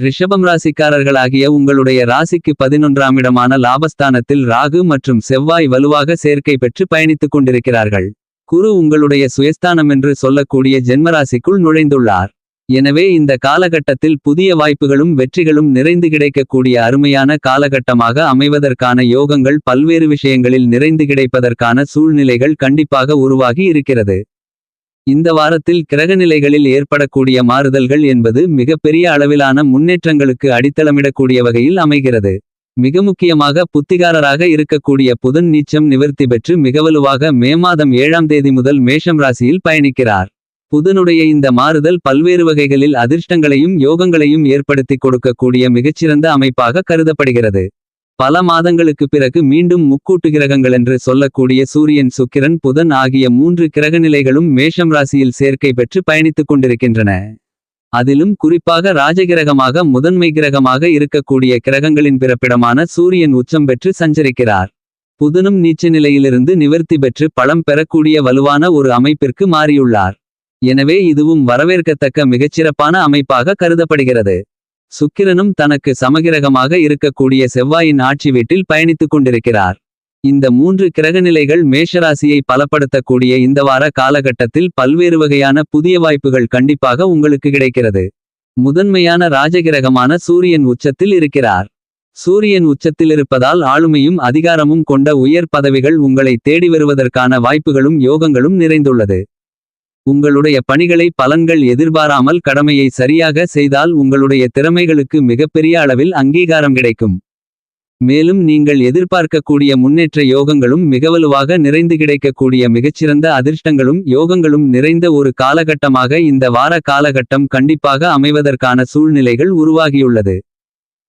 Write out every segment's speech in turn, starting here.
ரிஷபம் ராசிக்காரர்களாகிய உங்களுடைய ராசிக்கு பதினொன்றாம் இடமான லாபஸ்தானத்தில் ராகு மற்றும் செவ்வாய் வலுவாக சேர்க்கை பெற்று பயணித்துக் கொண்டிருக்கிறார்கள். குரு உங்களுடைய சுயஸ்தானம் என்று சொல்லக்கூடிய ஜென்மராசிக்குள் நுழைந்துள்ளார். எனவே இந்த காலகட்டத்தில் புதிய வாய்ப்புகளும் வெற்றிகளும் நிறைந்து கிடைக்கக்கூடிய அருமையான காலகட்டமாக அமைவதற்கான யோகங்கள் பல்வேறு விஷயங்களில் நிறைந்து கிடைப்பதற்கான சூழ்நிலைகள் கண்டிப்பாக உருவாகி இருக்கிறது. இந்த வாரத்தில் கிரகநிலைகளில் ஏற்படக்கூடிய மாறுதல்கள் என்பது மிகப்பெரிய அளவிலான முன்னேற்றங்களுக்கு அடித்தளமிடக்கூடிய வகையில் அமைகிறது. மிக முக்கியமாக புத்திகாரராக இருக்கக்கூடிய புதன் நீச்சம் நிவர்த்தி பெற்று மிகவலுவாக மே மாதம் ஏழாம் தேதி முதல் மேஷம் ராசியில் பயணிக்கிறார். புதனுடைய இந்த மாறுதல் பல்வேறு வகைகளில் அதிர்ஷ்டங்களையும் யோகங்களையும் ஏற்படுத்தி கொடுக்கக்கூடிய மிகச்சிறந்த அமைப்பாக கருதப்படுகிறது. பல மாதங்களுக்கு பிறகு மீண்டும் முக்கூட்டு கிரகங்கள் என்று சொல்லக்கூடிய சூரியன் சுக்கிரன் புதன் ஆகிய மூன்று கிரகநிலைகளும் மேஷம் ராசியில் சேர்க்கை பெற்று பயணித்துக் கொண்டிருக்கின்றன. அதிலும் குறிப்பாக ராஜகிரகமாக முதன்மை கிரகமாக இருக்கக்கூடிய கிரகங்களின் பிறப்பிடமான சூரியன் உச்சம் பெற்று சஞ்சரிக்கிறார். புதனும் நீச்ச நிலையிலிருந்து நிவர்த்தி பெற்று பலம் பெறக்கூடிய வலுவான ஒரு அமைப்பிற்கு மாறியுள்ளார். எனவே இதுவும் வரவேற்கத்தக்க மிகச்சிறப்பான அமைப்பாக கருதப்படுகிறது. சுக்கிரனும் தனக்கு சமகிரகமாக இருக்கக்கூடிய செவ்வாயின் ஆட்சி வீட்டில் பயணித்துக் கொண்டிருக்கிறார். இந்த மூன்று கிரகநிலைகள் மேஷராசியை பலப்படுத்தக்கூடிய இந்த வார காலகட்டத்தில் பல்வேறு வகையான புதிய வாய்ப்புகள் கண்டிப்பாக உங்களுக்கு கிடைக்கிறது. முதன்மையான ராஜகிரகமான சூரியன் உச்சத்தில் இருக்கிறார். சூரியன் உச்சத்தில் இருப்பதால் ஆளுமையும் அதிகாரமும் கொண்ட உயர் பதவிகள் உங்களை தேடி வருவதற்கான வாய்ப்புகளும் யோகங்களும் நிறைந்துள்ளது. உங்களுடைய பணிகளை பலன்கள் எதிர்பாராமல் கடமையை சரியாக செய்தால் உங்களுடைய திறமைகளுக்கு மிகப்பெரிய அளவில் அங்கீகாரம் கிடைக்கும். மேலும் நீங்கள் எதிர்பார்க்கக்கூடிய முன்னேற்ற யோகங்களும் மிகவலுவாக நிறைந்து கிடைக்கக்கூடிய மிகச்சிறந்த அதிர்ஷ்டங்களும் யோகங்களும் நிறைந்த ஒரு காலகட்டமாக இந்த வார காலகட்டம் கண்டிப்பாக அமைவதற்கான சூழ்நிலைகள் உருவாகியுள்ளது.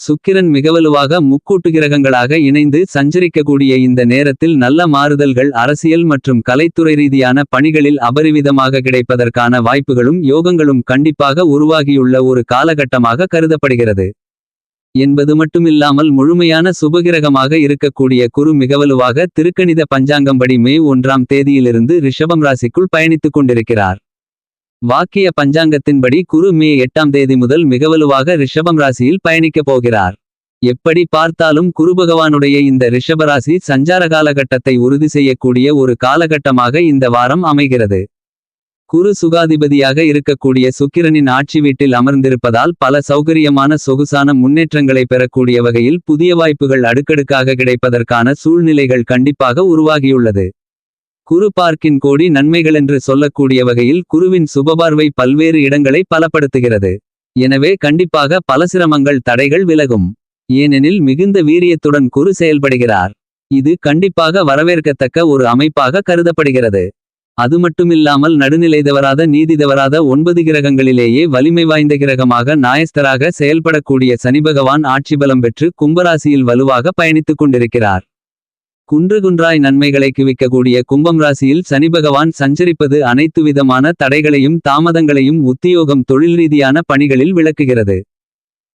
சுக்கிரன் மிகவலுவாக முக்கூட்டு கிரகங்களாக இணைந்து சஞ்சரிக்கக்கூடிய இந்த நேரத்தில் நல்ல மாறுதல்கள் அரசியல் மற்றும் கலைத்துறை ரீதியான பணிகளில் அபரிவிதமாக கிடைப்பதற்கான வாய்ப்புகளும் யோகங்களும் கண்டிப்பாக உருவாகியுள்ள ஒரு காலகட்டமாக கருதப்படுகிறது. என்பது மட்டுமில்லாமல் முழுமையான சுபகிரகமாக இருக்கக்கூடிய குரு மிகவலுவாக திருக்கணித பஞ்சாங்கம்படி மே ஒன்றாம் தேதியிலிருந்து ரிஷபம் ராசிக்குள் பயணித்துக் கொண்டிருக்கிறார். வாக்கிய பஞ்சாங்கத்தின்படி குரு மே எட்டாம் தேதி முதல் மிகவலுவாக ரிஷபம் ராசியில் பயணிக்கப் போகிறார். எப்படி பார்த்தாலும் குரு பகவானுடைய இந்த ரிஷபராசி சஞ்சார காலகட்டத்தை உறுதி செய்யக்கூடிய ஒரு காலகட்டமாக இந்த வாரம் அமைகிறது. குரு சுகாதிபதியாக இருக்கக்கூடிய சுக்கிரனின் ஆட்சி வீட்டில் அமர்ந்திருப்பதால் பல சௌகரியமான சொகுசான முன்னேற்றங்களை பெறக்கூடிய வகையில் புதிய வாய்ப்புகள் அடுக்கடுக்காக கிடைப்பதற்கான சூழ்நிலைகள் கண்டிப்பாக உருவாகியுள்ளது. குரு பார்க்கின் கோடி நன்மைகளென்று சொல்லக்கூடிய வகையில் குருவின் சுபபார்வை பல்வேறு இடங்களை பலப்படுத்துகிறது. எனவே கண்டிப்பாக பல சிரமங்கள் தடைகள் விலகும். ஏனெனில் மிகுந்த வீரியத்துடன் குரு செயல்படுகிறார். இது கண்டிப்பாக வரவேற்கத்தக்க ஒரு அமைப்பாக கருதப்படுகிறது. அது மட்டுமில்லாமல் நடுநிலை தவறாத நீதி தவறாத ஒன்பது கிரகங்களிலேயே வலிமை வாய்ந்த கிரகமாக நாயஸ்தராக செயல்படக்கூடிய சனிபகவான் ஆட்சி பலம் பெற்று கும்பராசியில் வலுவாக பயணித்துக் கொண்டிருக்கிறார். குன்று குன்றாய் நன்மைகளை குவிக்கக்கூடிய கும்பம் ராசியில் சனிபகவான் சஞ்சரிப்பது அனைத்து விதமான தடைகளையும் தாமதங்களையும் உத்தியோகம் தொழில் ரீதியான பணிகளில் விளக்குகிறது.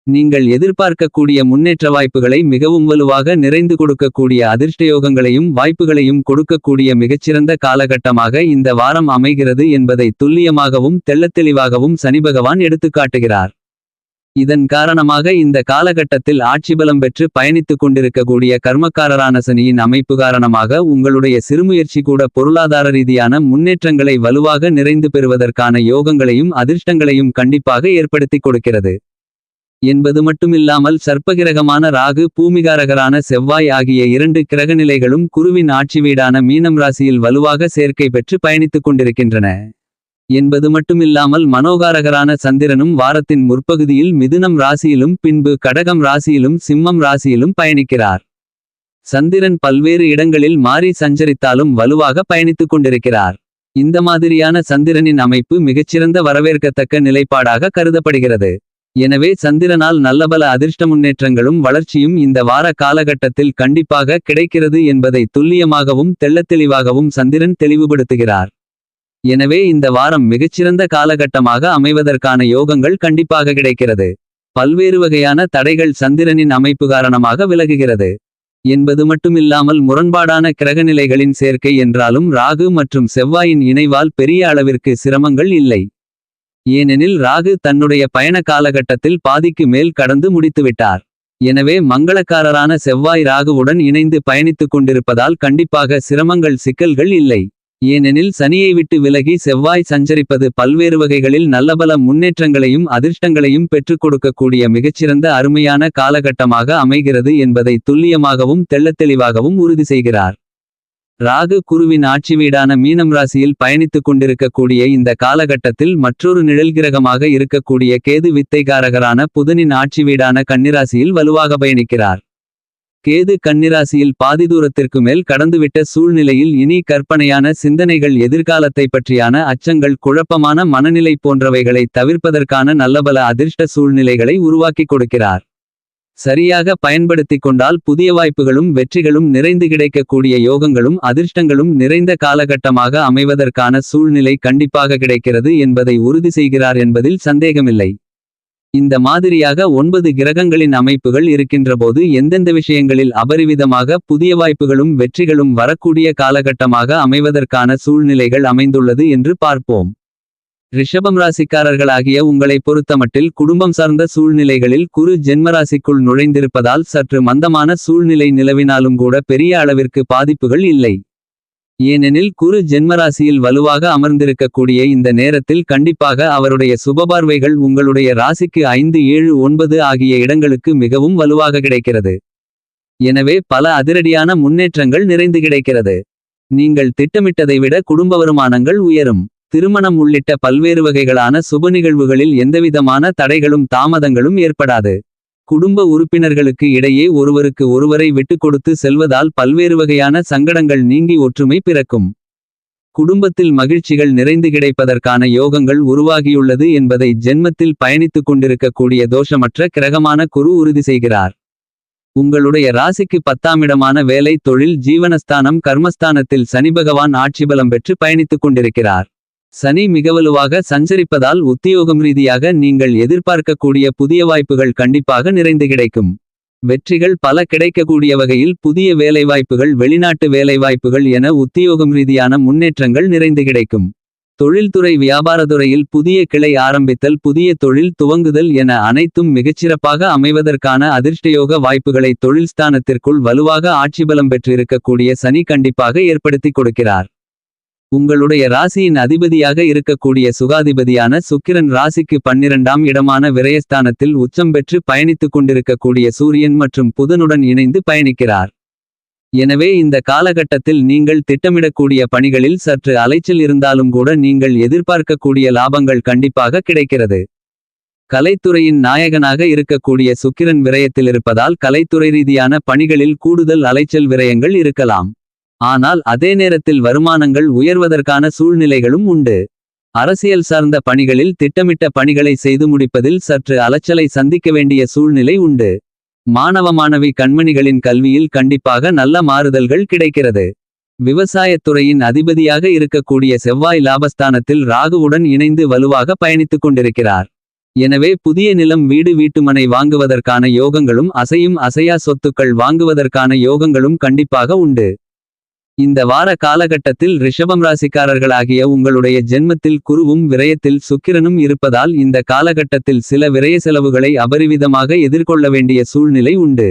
நீங்கள் எதிர்பார்க்கக்கூடிய முன்னேற்ற வாய்ப்புகளை மிகவும் வலுவாக நிறைந்து கொடுக்கக்கூடிய அதிர்ஷ்டயோகங்களையும் வாய்ப்புகளையும் கொடுக்கக்கூடிய மிகச்சிறந்த காலகட்டமாக இந்த வாரம் அமைகிறது என்பதை துல்லியமாகவும் தெள்ளத்தெளிவாகவும் சனிபகவான் எடுத்துக்காட்டுகிறார். இதன் காரணமாக இந்த காலகட்டத்தில் ஆட்சிபலம் பெற்று பயணித்துக் கொண்டிருக்கக்கூடிய கர்மக்காரரான சனியின் அமைப்பு காரணமாக உங்களுடைய சிறுமுயற்சி கூட பொருளாதார ரீதியான முன்னேற்றங்களை வலுவாக நிறைந்து பெறுவதற்கான யோகங்களையும் அதிர்ஷ்டங்களையும் கண்டிப்பாக ஏற்படுத்தி கொடுக்கிறது. என்பது மட்டுமில்லாமல் சர்ப்பகிரகமான ராகு பூமிகாரகரான செவ்வாய் ஆகிய இரண்டு கிரகநிலைகளும் குருவின் ஆட்சி வீடான மீனம் ராசியில் வலுவாக சேர்க்கை பெற்று பயணித்துக் கொண்டிருக்கின்றன. என்பது மட்டுமில்லாமல் மனோகாரகரான சந்திரனும் வாரத்தின் முற்பகுதியில் மிதுனம் ராசியிலும் பின்பு கடகம் ராசியிலும் சிம்மம் ராசியிலும் பயணிக்கிறார். சந்திரன் பல்வேறு இடங்களில் மாறி சஞ்சரித்தாலும் வலுவாக பயணித்துக் கொண்டிருக்கிறார். இந்த மாதிரியான சந்திரனின் அமைப்பு மிகச்சிறந்த வரவேற்கத்தக்க நிலைப்பாடாக கருதப்படுகிறது. எனவே சந்திரனால் நல்லபல அதிர்ஷ்ட முன்னேற்றங்களும் வளர்ச்சியும் இந்த வார காலகட்டத்தில் கண்டிப்பாக கிடைக்கிறது என்பதை துல்லியமாகவும் தெள்ளத்தெளிவாகவும் சந்திரன் தெளிவுபடுத்துகிறார். எனவே இந்த வாரம் மிகச்சிறந்த காலகட்டமாக அமைவதற்கான யோகங்கள் கண்டிப்பாக கிடைக்கிறது. பல்வேறு வகையான தடைகள் சந்திரனின் அமைப்பு காரணமாக விலகுகிறது. என்பது மட்டுமில்லாமல் முரண்பாடான கிரகநிலைகளின் சேர்க்கை என்றாலும் ராகு மற்றும் செவ்வாயின் இணைவால் பெரிய அளவிற்கு சிரமங்கள் இல்லை. ஏனெனில் ராகு தன்னுடைய பயண காலகட்டத்தில் பாதிக்கு மேல் கடந்து முடித்துவிட்டார். எனவே மங்களக்காரரான செவ்வாய் ராகுவுடன் இணைந்து பயணித்துக் கொண்டிருப்பதால் கண்டிப்பாக சிரமங்கள் சிக்கல்கள் இல்லை. ஏனெனில் சனியை விட்டு விலகி செவ்வாய் சஞ்சரிப்பது பல்வேறு வகைகளில் நல்லபல முன்னேற்றங்களையும் அதிர்ஷ்டங்களையும் பெற்றுக் கொடுக்கக்கூடிய மிகச்சிறந்த அருமையான காலகட்டமாக அமைகிறது என்பதை துல்லியமாகவும் தெள்ளத்தெளிவாகவும் உறுதி செய்கிறார். ராகு குருவின் ஆட்சி வீடான மீனம் ராசியில் பயணித்துக் கொண்டிருக்கக்கூடிய இந்த காலகட்டத்தில் மற்றொரு நிழல் கிரகமாக இருக்கக்கூடிய கேது வித்தைகாரகரான புதனின் ஆட்சி வீடான கன்னிராசியில் வலுவாக பயணிக்கிறார். கேது கன்னிராசியில் பாதி தூரத்திற்கு மேல் கடந்துவிட்ட சூழ்நிலையில் இனி கற்பனையான சிந்தனைகள் எதிர்காலத்தை பற்றியான அச்சங்கள் குழப்பமான மனநிலை போன்றவைகளை தவிர்ப்பதற்கான நல்லபல அதிர்ஷ்ட சூழ்நிலைகளை உருவாக்கிக் கொடுக்கிறார். சரியாக பயன்படுத்திக் கொண்டால் புதிய வாய்ப்புகளும் வெற்றிகளும் நிறைந்து கிடைக்கக்கூடிய யோகங்களும் அதிர்ஷ்டங்களும் நிறைந்த காலகட்டமாக அமைவதற்கான சூழ்நிலை கண்டிப்பாக கிடைக்கிறது என்பதை உறுதி செய்கிறார் என்பதில் சந்தேகமில்லை. இந்த மாதிரியாக ஒன்பது கிரகங்களின் அமைப்புகள் இருக்கின்றபோது எந்தெந்த விஷயங்களில் அபரிவிதமாக புதிய வாய்ப்புகளும் வெற்றிகளும் வரக்கூடிய காலகட்டமாக அமைவதற்கான சூழ்நிலைகள் அமைந்துள்ளது என்று பார்ப்போம். ரிஷபம் ராசிக்காரர்களாகிய உங்களை பொறுத்தமட்டில் குடும்பம் சார்ந்த சூழ்நிலைகளில் குரு ஜென்மராசிக்குள் நுழைந்திருப்பதால் சற்று மந்தமான சூழ்நிலை நிலவினாலும் கூட பெரிய அளவிற்கு பாதிப்புகள் இல்லை. ஏனெனில் குரு ஜென்மராசியில் வலுவாக அமர்ந்திருக்கக்கூடிய இந்த நேரத்தில் கண்டிப்பாக அவருடைய சுபபார்வைகள் உங்களுடைய ராசிக்கு ஐந்து ஏழு ஒன்பது ஆகிய இடங்களுக்கு மிகவும் வலுவாக கிடைக்கிறது. எனவே பல அதிரடியான முன்னேற்றங்கள் நிறைந்து கிடைக்கிறது. நீங்கள் திட்டமிட்டதை விட குடும்ப வருமானங்கள் உயரும். திருமணம் உள்ளிட்ட பல்வேறு வகைகளான சுப நிகழ்வுகளில் எந்தவிதமான தடைகளும் தாமதங்களும் ஏற்படாது. குடும்ப உறுப்பினர்களுக்கு இடையே ஒருவருக்கு ஒருவரை விட்டுக் கொடுத்து செல்வதால் பல்வேறு வகையான சங்கடங்கள் நீங்கி ஒற்றுமை பிறக்கும். குடும்பத்தில் மகிழ்ச்சிகள் நிறைந்து கிடைப்பதற்கான யோகங்கள் உருவாகியுள்ளது என்பதை ஜென்மத்தில் பயணித்துக் கொண்டிருக்கக்கூடிய தோஷமற்ற கிரகமான குரு உறுதி செய்கிறார். உங்களுடைய ராசிக்கு பத்தாமிடமான வேலை தொழில் ஜீவனஸ்தானம் கர்மஸ்தானத்தில் சனி பகவான் ஆட்சிபலம் பெற்று பயணித்துக் கொண்டிருக்கிறார். சனி மிகவலுவாக சஞ்சரிப்பதால் உத்தியோகம் ரீதியாக நீங்கள் எதிர்பார்க்கக்கூடிய புதிய வாய்ப்புகள் கண்டிப்பாக நிறைந்து கிடைக்கும். வெற்றிகள் பல கிடைக்கக்கூடிய வகையில் புதிய வேலைவாய்ப்புகள் வெளிநாட்டு வேலைவாய்ப்புகள் என உத்தியோகம் ரீதியான முன்னேற்றங்கள் நிறைந்து கிடைக்கும். தொழில்துறை வியாபாரத்துறையில் புதிய கிளை ஆரம்பித்தல் புதிய தொழில் துவங்குதல் என அனைத்தும் மிகச்சிறப்பாக அமைவதற்கான அதிர்ஷ்டயோக வாய்ப்புகளை தொழில் ஸ்தானத்திற்குள் வலுவாக ஆட்சிபலம் பெற்றிருக்கக்கூடிய சனி கண்டிப்பாக ஏற்படுத்திக் கொடுக்கிறார். உங்களுடைய ராசியின் அதிபதியாக இருக்கக்கூடிய சுகாதிபதியான சுக்கிரன் ராசிக்கு பன்னிரண்டாம் இடமான விரயஸ்தானத்தில் உச்சம் பெற்று பயணித்துக் கொண்டிருக்கக்கூடிய சூரியன் மற்றும் புதனுடன் இணைந்து பயணிக்கிறார். எனவே இந்த காலகட்டத்தில் நீங்கள் திட்டமிடக்கூடிய பணிகளில் சற்று அலைச்சல் இருந்தாலும் கூட நீங்கள் எதிர்பார்க்கக்கூடிய லாபங்கள் கண்டிப்பாக கிடைக்கிறது. கலைத்துறையின் நாயகனாக இருக்கக்கூடிய சுக்கிரன் விரயத்தில் இருப்பதால் கலைத்துறை ரீதியான பணிகளில் கூடுதல் அலைச்சல் விரயங்கள் இருக்கலாம். ஆனால் அதே நேரத்தில் வருமானங்கள் உயர்வதற்கான சூழ்நிலைகளும் உண்டு. அரசியல் சார்ந்த பணிகளில் திட்டமிட்ட பணிகளை செய்து முடிப்பதில் சற்று அலைச்சலை சந்திக்க வேண்டிய சூழ்நிலை உண்டு. மாணவ மாணவி கண்மணிகளின் கல்வியில் கண்டிப்பாக நல்ல மாறுதல்கள் கிடைக்கிறது. விவசாயத்துறையின் அதிபதியாக இருக்கக்கூடிய செவ்வாய் லாபஸ்தானத்தில் ராகுவுடன் இணைந்து வலுவாக பயணித்துக் கொண்டிருக்கிறார். எனவே புதிய நிலம் வீடு வீட்டுமனை வாங்குவதற்கான யோகங்களும் அசையும் அசையா சொத்துக்கள் வாங்குவதற்கான யோகங்களும் கண்டிப்பாக உண்டு. இந்த வார காலகட்டத்தில் ரிஷபம் ராசிக்காரர்களாகிய உங்களுடைய ஜென்மத்தில் குருவும் விரயத்தில் சுக்கிரனும் இருப்பதால் இந்த காலகட்டத்தில் சில விரய செலவுகளை அபரிவிதமாக எதிர்கொள்ள வேண்டிய சூழ்நிலை உண்டு.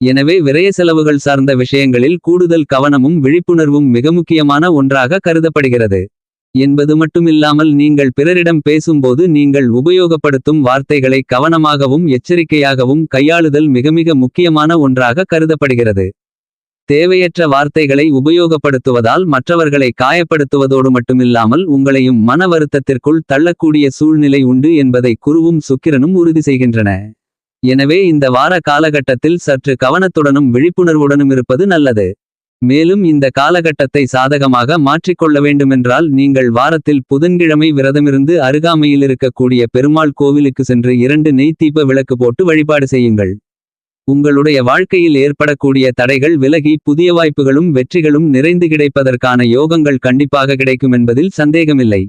எனவே விரய செலவுகள் சார்ந்த விஷயங்களில் கூடுதல் கவனமும் விழிப்புணர்வும் மிக முக்கியமான ஒன்றாக கருதப்படுகிறது. என்பது மட்டுமில்லாமல் நீங்கள் பிறரிடம் பேசும்போது நீங்கள் உபயோகப்படுத்தும் வார்த்தைகளை கவனமாகவும் எச்சரிக்கையாகவும் கையாளுதல் மிக மிக முக்கியமான ஒன்றாக கருதப்படுகிறது. தேவையற்ற வார்த்தைகளை உபயோகப்படுத்துவதால் மற்றவர்களை காயப்படுத்துவதோடு மட்டுமில்லாமல் உங்களையும் மன வருத்தத்திற்குள் தள்ளக்கூடிய சூழ்நிலை உண்டு என்பதை குருவும் சுக்கிரனும் உறுதி செய்கின்றன. எனவே இந்த வார காலகட்டத்தில் சற்று கவனத்துடனும் விழிப்புணர்வுடனும் இருப்பது நல்லது. மேலும் இந்த காலகட்டத்தை சாதகமாக மாற்றிக்கொள்ள வேண்டுமென்றால் நீங்கள் வாரத்தில் புதன்கிழமை விரதமிருந்து அருகாமையில் இருக்கக்கூடிய பெருமாள் கோவிலுக்கு சென்று இரண்டு நெய் தீப விளக்கு போட்டு வழிபாடு செய்யுங்கள். உங்களுடைய வாழ்க்கையில் ஏற்படக்கூடிய தடைகள் விலகி புதிய வாய்ப்புகளும் வெற்றிகளும் நிறைந்து கிடைப்பதற்கான யோகங்கள் கண்டிப்பாக கிடைக்கும் என்பதில் சந்தேகமில்லை.